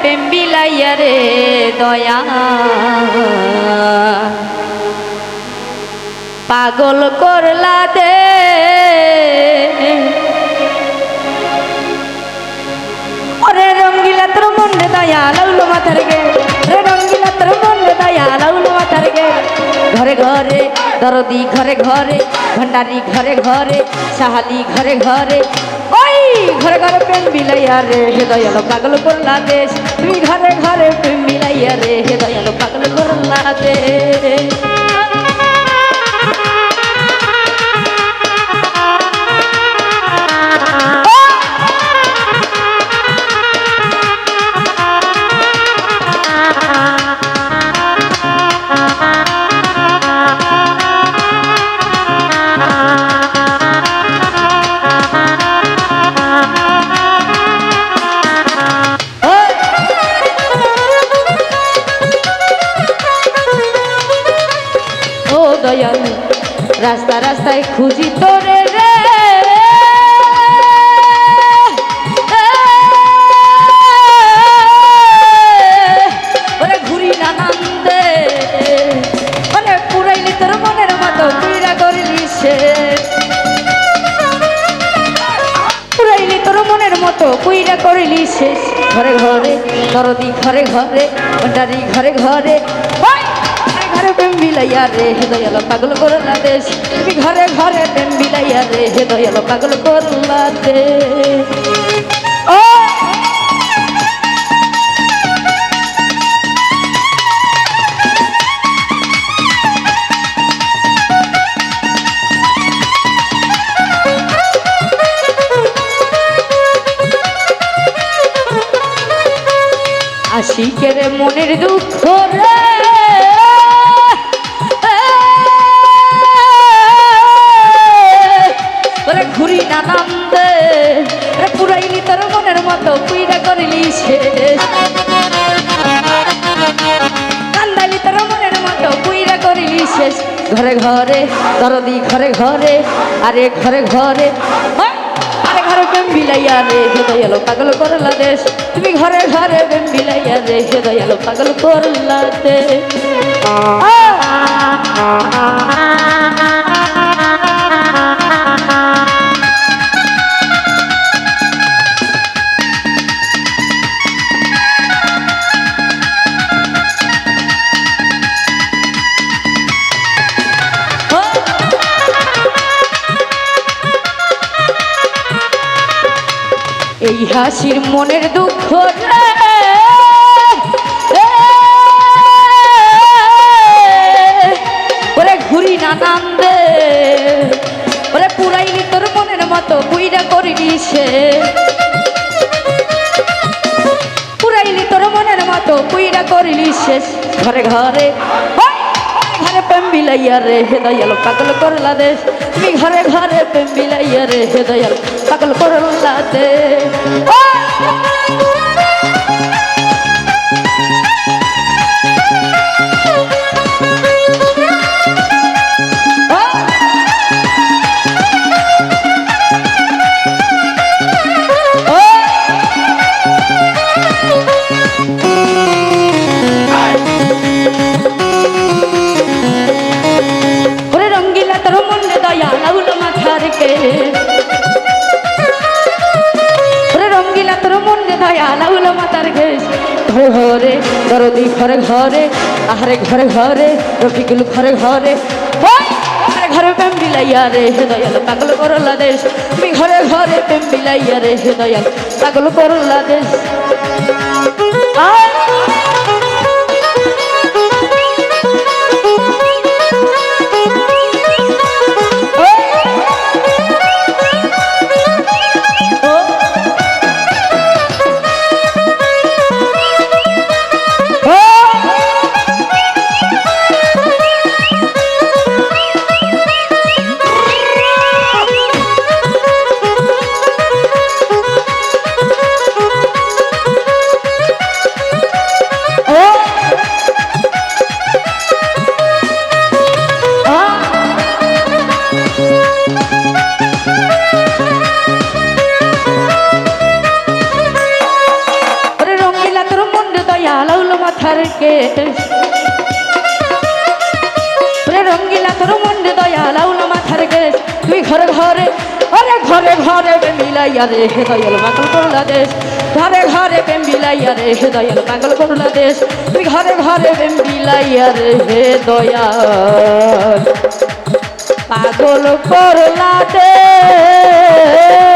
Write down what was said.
প্রেম বিলাইয়া রে দয়া পাগল করলা দে। রঙ্গিলা তোর মনে দয়া লাউলো মাথার গে। রে রঙ্গিলা তোর মনে দয়া লাউলো মাথার গে। ঘরে ঘরে, দরদি ঘরে ঘরে ভণ্ডারি ঘরে ঘরে, সাহালি ঘরে ঘরে ওই ঘরে ঘরে প্রেম বিলাইয়া রে, হে দয়ালো পাগল করলা দেশ তুমি ঘরে ঘরে প্রেম বিলাইয়া রে, হে দয়ালো পাগল করলা দেশ রাস্তা রাস্তায় খুঁজি তোরে রে। তোর মনের মতো তোর মনের মতো কুইরা করলি শেষ ঘরে ঘরে দরদি ঘরে ঘরে ভণ্ডারি ঘরে ঘরে। ঘরে প্রেম বিলাইয়া রে, হে দয়াল পাগল করলা দেশ। তুমি ঘরে ঘরে প্রেম বিলাইয়া রে, হে দয়াল পাগল করলা দেশ। ও আশিকের মনের দুঃখ রে। ঘরে, দরদি ঘরে ঘরে, আরে ঘরে ঘরে। হয়! আরে ঘরে প্রেম রে, হে পাগল করলা দেশ। তুমি ঘরে ঘরে প্রেম রে, হে পাগল করলা দেশ। এই হাসির মনের দুঃখ ওরে ঘুরি নানান্দে ওরে পুরাইলি তোর মনের মতো বুইরা করিলি সে। পুরাইলি তোর মনের মতো বুইরা করিলি শেষ ঘরে ঘরে বিলাইয়া রে, হে দয়াল, পাগল করলা দে। তুমি ঘরে ঘরে প্রেম বিলাইয়া রে, হে দয়াল, পাগল করলা দেশ ঘরে ঘরে দরদি ঘরে ঘরে, আহারে ঘরে ঘরে, রফিকুল ঘরে ঘরে। ঘরে প্রেম বিলাইয়া রে, হে দয়াল, পাগল করলা দেশ। আমি ঘরে ঘরে প্রেম বিলাইয়া রে, হে দয়াল, পাগল করলা দেশ। রে রঙ্গিলা তোর মন্ডে দয়া লাউল মাথার গেট তুই ঘরে ঘরে ঘরে ঘরে প্রেম বিলাইয়া রে হে দয়াল পাগল করলা দেশ ঘরে ঘরে প্রেম বিলাইয়া রে হে দয়াল পাগল করলা দেশ তুই ঘরে ঘরে প্রেম বিলাইয়া রে হে দয়াল। পাগল করলা দেশ